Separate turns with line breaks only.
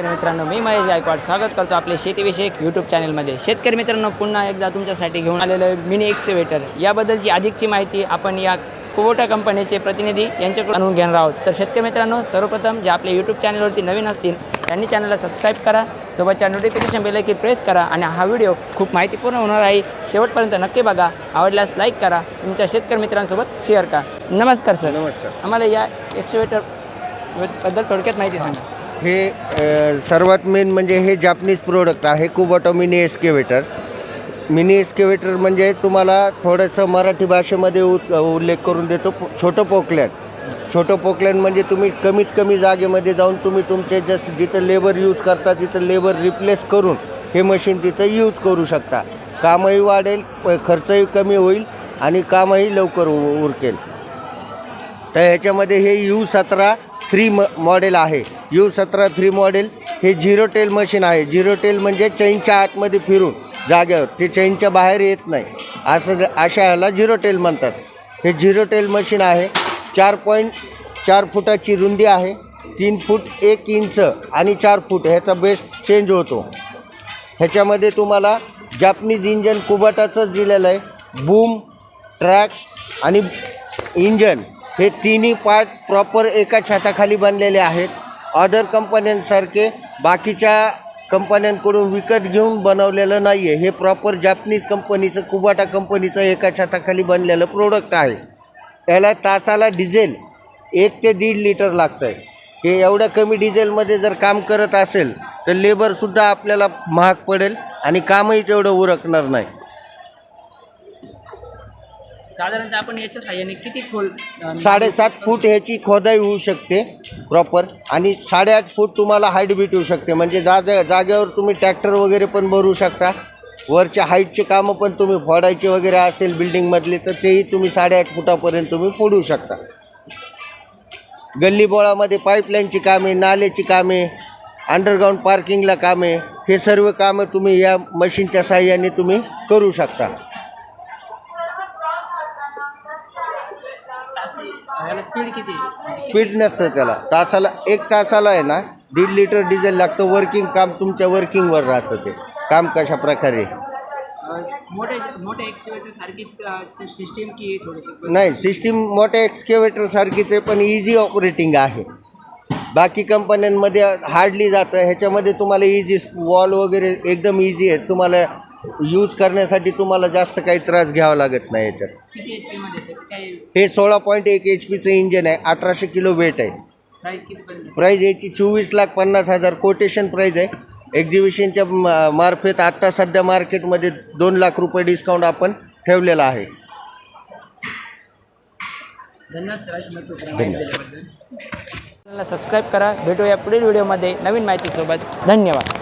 शेतकरी मित्रांनो मी महेश गायकवाड. स्वागत करतो आपले शेतीविषयक यूट्यूब चॅनलमध्ये शेतकरी मित्रांनो पुन्हा एकदा तुमच्यासाठी घेऊन आलेलं मिनी एक्सिवेटर याबद्दलची अधिकची माहिती आपण या कुबोटा कंपनीचे प्रतिनिधी यांच्याकडून आणून घेणार आहोत. तर शेतकरी मित्रांनो सर्वप्रथम जे आपल्या यूट्यूब चॅनलवरती नवीन असतील त्यांनी चॅनलला सबस्क्राईब करा. सोबतच्या नोटिफिकेशन बेलायकी प्रेस करा आणि हा व्हिडिओ खूप माहितीपूर्ण होणार आहे. शेवटपर्यंत नक्की बघा. आवडल्यास लाईक करा. तुमच्या शेतकरी मित्रांसोबत शेअर करा. नमस्कार सर
नमस्कार.
आम्हाला या एक्सिवेटरबद्दल थोडक्यात माहिती सांगा.
हे सर्वात मेन म्हणजे हे जापनीज प्रोडक्ट आहे Kubota mini excavator mini excavator म्हणजे तुम्हाला थोडंसं मराठी भाषेमध्ये उ उल्लेख करून देतो छोटं पोकलँड छोटं पोकलँड म्हणजे तुम्ही कमीत कमी जागेमध्ये जाऊन तुम्ही तुमचे जस जिथं लेबर यूज करता तिथं लेबर रिप्लेस करून हे मशीन तिथं यूज करू शकता. कामही वाढेल प- खर्चही कमी होईल आणि कामही लवकर उ- उरकेल. तर ह्याच्यामध्ये हे यू सतरा थ्री म मॉडेल आहे. यू सतरा थ्री मॉडेल हे झिरो टेल मशीन आहे. झिरो टेल म्हणजे चैनच्या आतमध्ये फिरून जाग्यावर ते चैनच्या बाहेर येत नाही. असं अशा ह्याला झिरो टेल म्हणतात. हे झिरो टेल मशीन आहे. चार पॉईंट चार फुटाची रुंदी आहे. तीन फूट एक इंच आणि चार फूट. ह्याचा बेस चेंज होतो. ह्याच्यामध्ये तुम्हाला जापनीज इंजन कुबाटाचंच दिलेलं आहे. बूम ट्रॅक आणि इंजन हे तिन्ही पार्ट प्रॉपर एका छाताखाली बनलेले आहेत. अदर कंपन्यांसारखे बाकीच्या कंपन्यांकडून विकत घेऊन बनवलेलं नाही आहे हे प्रॉपर जापनीज कंपनीचं कुबाटा कंपनीचं एका छताखाली बनलेलं प्रोडक्ट आहे. त्याला तासाला डिझेल एक ते दीड लिटर लागतं आहे हे एवढ्या कमी डिझेलमध्ये जर काम करत असेल तर लेबरसुद्धा आपल्याला महाग पडेल आणि कामही तेवढं उरकणार नाही.
साधारणतः आपण याच्या साह्याने किती खोल म्हणजे
साडेसात फूट ह्याची खोदाई होऊ शकते प्रॉपर आणि साडेआठ फूट तुम्हाला हाईट भेटू शकते. म्हणजे जागे जागेवर तुम्ही ट्रॅक्टर वगैरे पण भरू शकता. वरच्या हाईटचे कामं पण तुम्ही फोडायचे वगैरे असेल बिल्डिंगमधले तर तेही तुम्ही साडेआठ फुटापर्यंत तुम्ही फोडू शकता. गल्लीबोळामध्ये पाईपलाईनची कामे नाल्याची कामे अंडरग्राऊंड पार्किंगला कामे हे सर्व कामं तुम्ही या मशीनच्या साह्याने तुम्ही करू शकता.
याला स्पीड किती?
स्पीड नसतं त्याला. तासाला एक तासाला आहे ना दीड लिटर डिझेल लागतं वर्किंग काम तुमच्या वर्किंगवर राहतं ते. काम कशा प्रकारे?
अ, मोठे मोठे एक्सिवेटर सारखीच सिस्टीम की थोडीशी?
नाही सिस्टीम मोठ्या एक्सकेवेटर सारखीच आहे पण इझी ऑपरेटिंग आहे. बाकी कंपन्यांमध्ये हार्डली जातं. ह्याच्यामध्ये तुम्हाला इझी वॉल वगैरे एकदम इझी आहे. तुम्हाला यूज करण्यासाठी तुम्हाला जास्त काही त्रास घ्यावा लागत नाही याच्यात.
किती एच पीमध्ये येते? काय
हे सोळा पॉईंट एक एच पीचं इंजन आहे अठराशे किलो वेट आहे.
प्राईस
प्राईज याची चोवीस लाख पन्नास हजार कोटेशन प्राईज आहे. एक्झिबिशनच्या म- मार्फत आत्ता सध्या मार्केटमध्ये दोन लाख रुपये डिस्काउंट आपण ठेवलेला आहे.
धन्यवाद सर अशी महत्त्वपूर्ण माहिती दिल्याबद्दल. चॅनलला सबस्क्राईब करा. भेटूया पुढील व्हिडिओमध्ये नवीन माहितीसोबत. धन्यवाद.